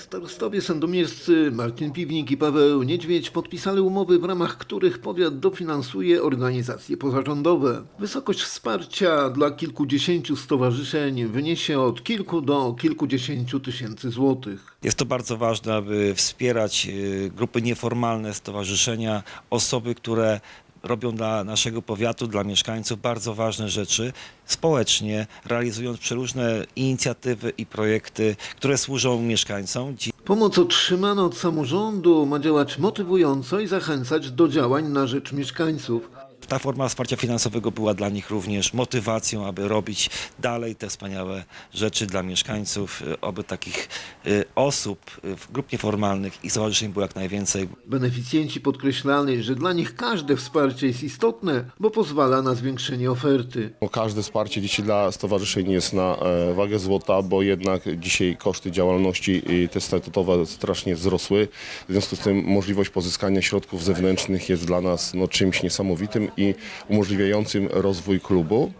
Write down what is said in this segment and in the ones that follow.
Starostowie sandomierscy Martin Piwnik i Paweł Niedźwiedź podpisali umowy, w ramach których powiat dofinansuje organizacje pozarządowe. Wysokość wsparcia dla kilkudziesięciu stowarzyszeń wyniesie od kilku do kilkudziesięciu tysięcy złotych. Jest to bardzo ważne, aby wspierać y, grupy nieformalne, stowarzyszenia, osoby, które robią dla naszego powiatu, dla mieszkańców bardzo ważne rzeczy społecznie, realizując przeróżne inicjatywy i projekty, które służą mieszkańcom. Pomoc otrzymana od samorządu ma działać motywująco i zachęcać do działań na rzecz mieszkańców. Ta forma wsparcia finansowego była dla nich również motywacją, aby robić dalej te wspaniałe rzeczy dla mieszkańców, y, oby takich y, osób, y, w grup nieformalnych i stowarzyszeń było jak najwięcej. Beneficjenci podkreślali, że dla nich każde wsparcie jest istotne, bo pozwala na zwiększenie oferty. Bo Każde wsparcie dzisiaj dla stowarzyszeń jest na e, wagę złota, bo jednak dzisiaj koszty działalności i te statutowe strasznie wzrosły. W związku z tym możliwość pozyskania środków zewnętrznych jest dla nas no, czymś niesamowitym i umożliwiającym rozwój klubu.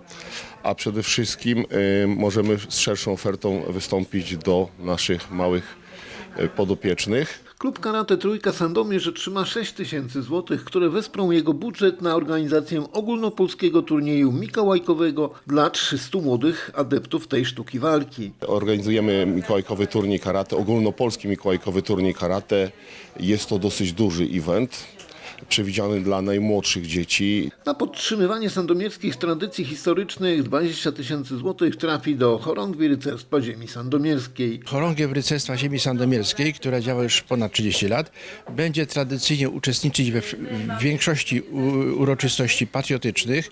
A przede wszystkim e, możemy z szerszą ofertą wystąpić do naszych małych e, podopiecznych. Klub Karate Trójka Sandomierz otrzyma 6 tysięcy złotych, które wesprą jego budżet na organizację ogólnopolskiego turnieju mikołajkowego dla 300 młodych adeptów tej sztuki walki. Organizujemy mikołajkowy turniej karate, ogólnopolski mikołajkowy turniej karate. Jest to dosyć duży event, przewidziany dla najmłodszych dzieci. Na podtrzymywanie sandomierskich tradycji historycznych 20 tysięcy złotych trafi do chorągwi rycerstwa ziemi sandomierskiej. Chorągiew Rycerstwa Ziemi Sandomierskiej, która działa już ponad 30 lat, będzie tradycyjnie uczestniczyć we w większości u, uroczystości patriotycznych,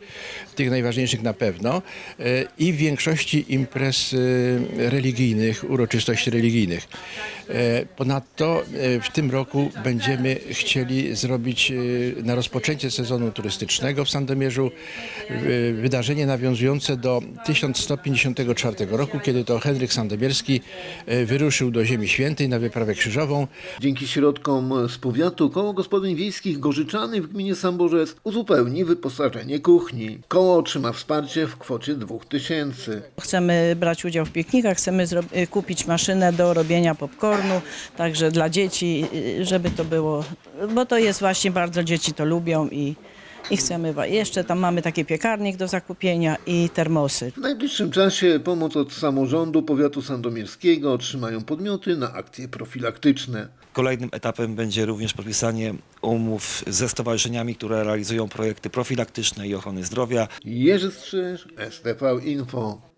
tych najważniejszych na pewno, e, i w większości imprez e, religijnych, uroczystości religijnych. E, Ponadto e, w tym roku będziemy chcieli zrobić e, na rozpoczęcie sezonu turystycznego w Sandomierzu e, wydarzenie nawiązujące do 1154 roku, kiedy to Henryk Sandomierski e, wyruszył do Ziemi Świętej na wyprawę krzyżową. Dzięki środkom z powiatu Koło Gospodyń Wiejskich Gorzyczany w gminie Samborzec uzupełni wyposażenie kuchni. Koło otrzyma wsparcie w kwocie 2000. Chcemy brać udział w piknikach, chcemy y, kupić maszynę do robienia popcornu, także dla dzieci, y, żeby to było, bo to jest właśnie bardzo, dzieci to lubią i, i chcemy, jeszcze tam mamy taki piekarnik do zakupienia i termosy. W najbliższym czasie pomoc od samorządu powiatu sandomierskiego otrzymają podmioty na akcje profilaktyczne. Kolejnym etapem będzie również podpisanie umów ze stowarzyszeniami, które realizują projekty profilaktyczne i ochrony zdrowia. Jerzy Strzyż, STV Info.